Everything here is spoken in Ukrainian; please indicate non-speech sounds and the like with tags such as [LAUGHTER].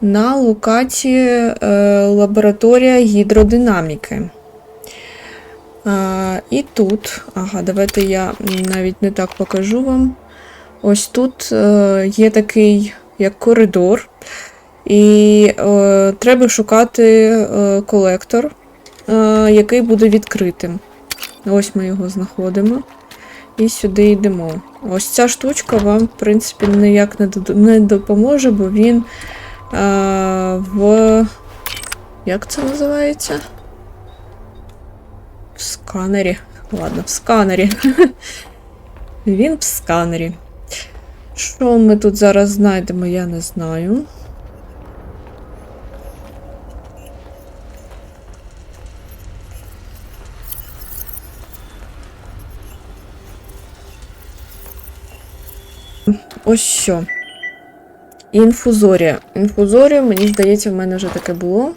на локації е, лабораторія гідродинаміки. І тут, ага, давайте я навіть не так покажу вам. Ось тут е, є такий як коридор, і е, треба шукати колектор, який буде відкритим. Ось ми його знаходимо. І сюди йдемо. Ось ця штучка вам, в принципі, ніяк не, допоможе, бо він в. Як це називається? В сканері. Ладно, в сканері. [LAUGHS] Він в сканері. Що ми тут зараз знайдемо, я не знаю. Ось що. Інфузорія. Інфузорія, мені здається, в мене вже таке було.